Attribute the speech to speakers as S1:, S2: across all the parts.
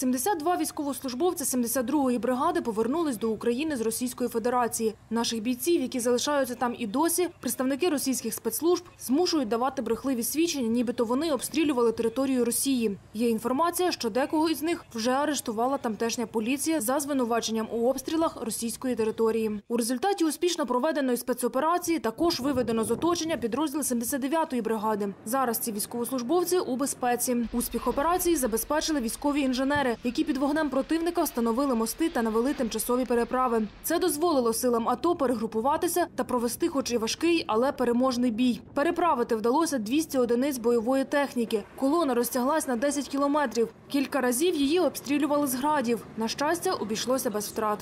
S1: 72 військовослужбовці 72-ї бригади повернулись до України з Російської Федерації. Наших бійців, які залишаються там і досі, представники російських спецслужб змушують давати брехливі свідчення, нібито вони обстрілювали територію Росії. Є інформація, що декого із них вже арештувала тамтешня поліція за звинуваченням у обстрілах російської території. У результаті успішно проведеної спецоперації також виведено з оточення підрозділ 79-ї бригади. Зараз ці військовослужбовці у безпеці. Успіх операції забезпечили військові інженери, які під вогнем противника встановили мости та навели тимчасові переправи. Це дозволило силам АТО перегрупуватися та провести, хоч і важкий, але переможний бій. Переправити вдалося 200 одиниць бойової техніки. Колона розтяглась на 10 кілометрів. Кілька разів її обстрілювали з градів. На щастя, обійшлося без втрат.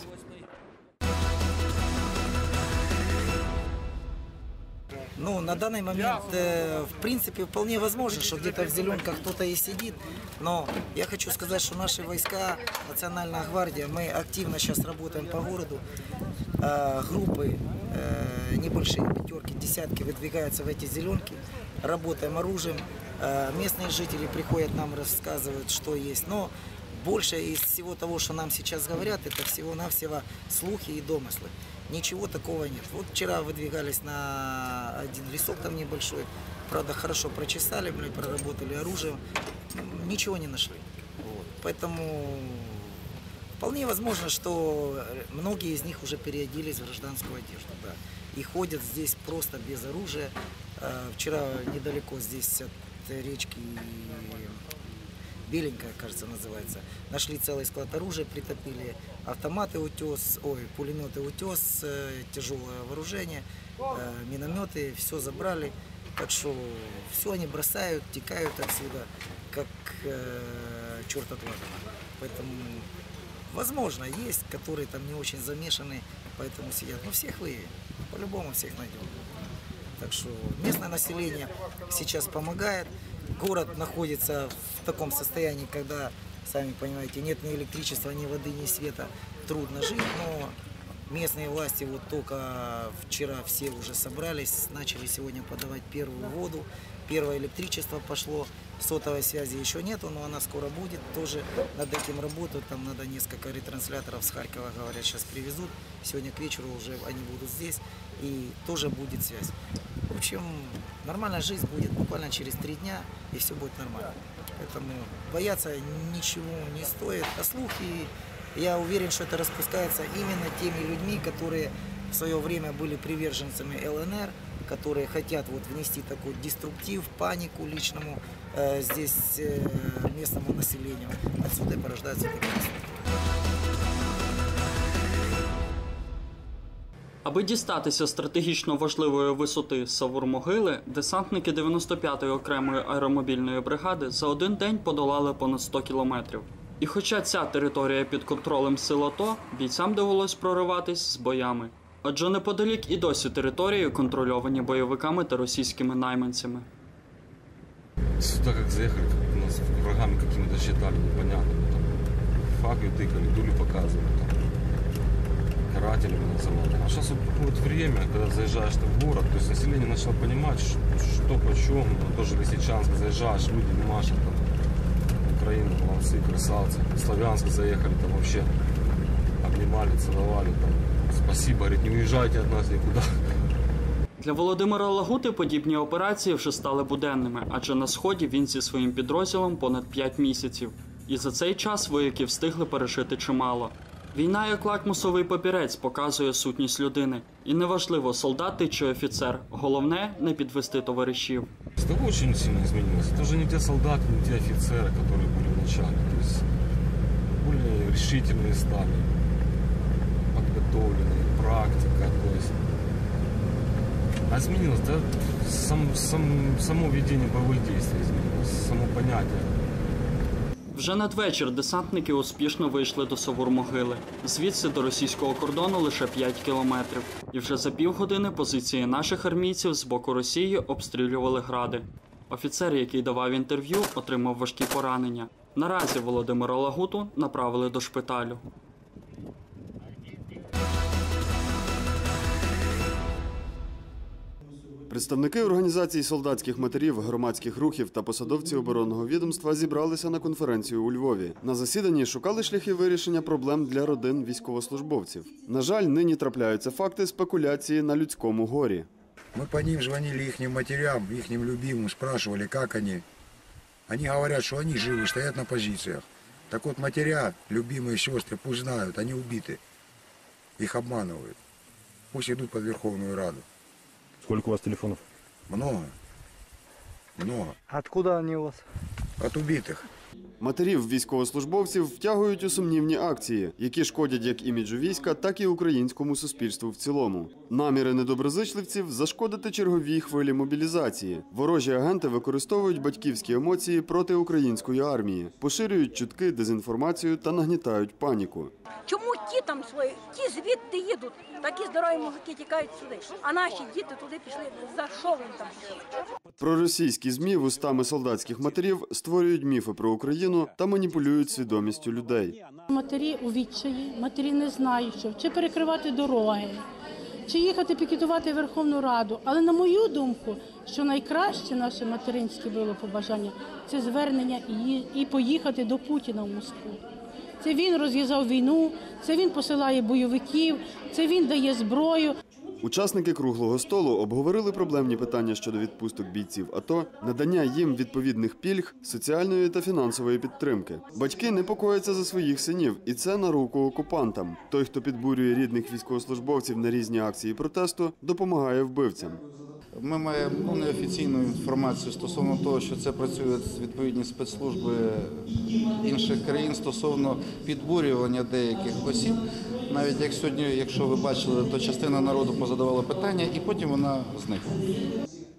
S2: Ну, на данный момент, э, в принципе, вполне возможно, что где-то в зеленках кто-то и сидит. Но я хочу сказать, что наши войска, Национальная гвардия, мы активно сейчас работаем по городу. Э, группы, э, небольшие пятерки, десятки выдвигаются в эти зеленки. Работаем оружием. Э, местные жители приходят нам, рассказывают, что есть. Но больше из всего того, что нам сейчас говорят, это всего-навсего слухи и домыслы. Ничего такого нет. Вот вчера выдвигались на один лесок там небольшой. Правда, хорошо прочесали, блин, проработали оружие. М, Ничего не нашли. Вот. Поэтому вполне возможно, что многие из них уже переоделись в гражданскую одежду. Да. И ходят здесь просто без оружия. Э, Вчера недалеко здесь от речки Беленькая, кажется, называется. Нашли целый склад оружия, притопили автоматы утес, ой, пулеметы утес, э, тяжелое вооружение, э, минометы, все забрали. Так что все они бросают, текают отсюда, как э, черт от. Поэтому, возможно, есть, которые там не очень замешаны, поэтому сидят. Но всех выявим, по-любому всех найдем. Так что местное население сейчас помогает. Город находится в таком состоянии, когда, сами понимаете, нет ни электричества, ни воды, ни света. Трудно жить, но местные власти вот только вчера все уже собрались, начали сегодня подавать первую воду. Первое электричество пошло, сотовой связи еще нету, но она скоро будет. Тоже над этим работают, там надо несколько ретрансляторов с Харькова, говорят, сейчас привезут. Сегодня к вечеру уже они будут здесь, и тоже будет связь. В общем, нормальная жизнь будет буквально через три дня, и все будет нормально. Поэтому бояться ничего не стоит. А слухи, я уверен, что это распускается именно теми людьми, которые в свое время были приверженцами ЛНР, которые хотят вот внести такой деструктив, панику личному э, здесь э, местному населению. Отсюда и порождаются такие слухи.
S3: Аби дістатися стратегічно важливої висоти Савур-Могили, десантники 95-ї окремої аеромобільної бригади за один день подолали понад 100 кілометрів. І хоча ця територія під контролем сил АТО, бійцям довелось прориватись з боями. Адже неподалік і досі території контрольовані бойовиками та російськими найманцями.
S4: Сюда как заехали, как нас врагами какими-то считали, непонятно. Там, фаги тыкали, дули показывали. Там, карателями называли. А сейчас вот, вот время, когда заезжаешь ты в город, то есть население начало понимать, ш- что почем. Ну, тоже Лисичанск заезжаешь, люди машут там. Украина, молодцы, красавцы. Славянск заехали, там вообще обнимали, целовали. Там. Спасибо, говорит, не уезжайте от нас никуда.
S3: Для Володимира Лагути подібні операції вже стали буденними, адже на сході він зі своїм підрозділом понад 5 місяців. І за цей час вояки встигли пережити чимало. Війна як лакмусовий папірець показує сутність людини. І неважливо, солдат ти чи офіцер. Головне не підвести товаришів.
S4: Это очень сильно изменилось. Это уже не те солдаты, не те офицеры, которые были в начале. То есть более решительные стали, подготовленные, практика. То есть а изменилось, да, сам, сам, само ведение боевых действий изменилось, само понятие.
S3: Вже надвечір десантники успішно вийшли до Совур-Могили. Звідси до російського кордону лише 5 кілометрів. І вже за півгодини позиції наших армійців з боку Росії обстрілювали гради. Офіцер, який давав інтерв'ю, отримав важкі поранення. Наразі Володимира Лагуту направили до шпиталю.
S5: Представники організацій солдатських матерів, громадських рухів та посадовці оборонного відомства зібралися на конференцію у Львові. На засіданні шукали шляхи вирішення проблем для родин військовослужбовців. На жаль, нині трапляються факти спекуляції на людському горі.
S6: Мы по ним звонили их матерям, их любимым, спрашивали, как они. Они говорят, что они живы, стоят на позициях. Так вот, матеря, любимые сестры, пусть знают, они убиты. Их обманывают. Пусть идут под Верховную Раду.
S7: Сколько у вас телефонов?
S6: Много. Много.
S8: Откуда они у вас?
S6: От убитых.
S5: Матерів військовослужбовців втягують у сумнівні акції, які шкодять як іміджу війська, так і українському суспільству в цілому. Наміри недоброзичливців зашкодити черговій хвилі мобілізації. Ворожі агенти використовують батьківські емоції проти української армії, поширюють чутки, дезінформацію та нагнітають паніку.
S9: Чому ті там свої, ті звідти їдуть, такі здорові мужики тікають сюди, а наші діти туди пішли, за що вони там?
S5: Проросійські змі вустами солдатських матерів створюють міфи про Україну та маніпулюють свідомістю людей.
S10: Матері у відчаї, матері не знають, що чи перекривати дороги, чи їхати пікетувати Верховну Раду. Але на мою думку, що найкраще наше материнське було побажання це звернення і, поїхати до Путіна в Москву. Це він розв'язав війну, це він посилає бойовиків, це він дає зброю.
S5: Учасники круглого столу обговорили проблемні питання щодо відпусток бійців АТО, надання їм відповідних пільг, соціальної та фінансової підтримки. Батьки непокояться за своїх синів, і це на руку окупантам. Той, хто підбурює рідних військовослужбовців на різні акції протесту, допомагає вбивцям.
S11: Ми маємо ну, неофіційну інформацію стосовно того, що це працюють відповідні спецслужби інших країн стосовно підбурювання деяких осіб. Навіть як сьогодні, якщо ви бачили, то частина народу позадавала питання, і потім вона зникла.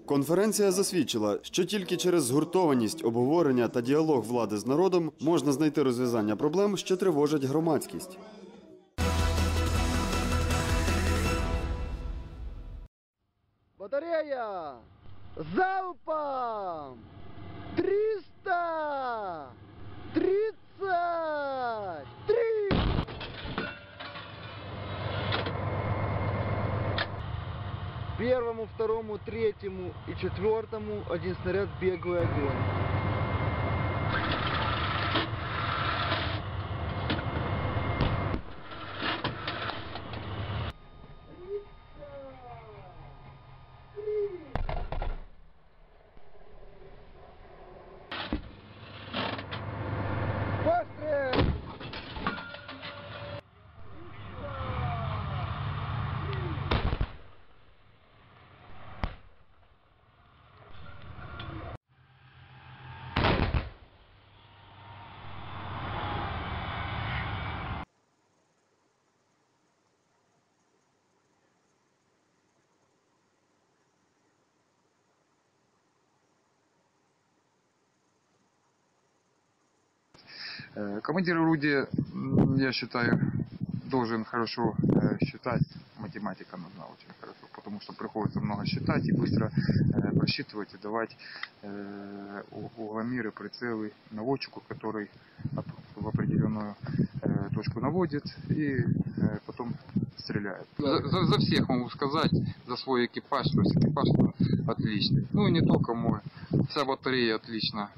S5: Конференція засвідчила, що тільки через згуртованість, обговорення та діалог влади з народом можна знайти розв'язання проблем, що тривожать громадськість.
S8: Батарея! Залпом! 300! 33! Первому, второму, третьему и четвертому один снаряд беглый огонь.
S12: Командир орудия, я считаю, должен хорошо э, считать. Математика нужна очень хорошо, потому что приходится много считать и быстро э, просчитывать и давать э, угломеры, прицелы наводчику, который в определенную э, точку наводит и э, потом стреляет. За, за- за всех могу сказать, за свой экипаж, то есть экипаж отличный. Ну и не только мой, вся батарея отлично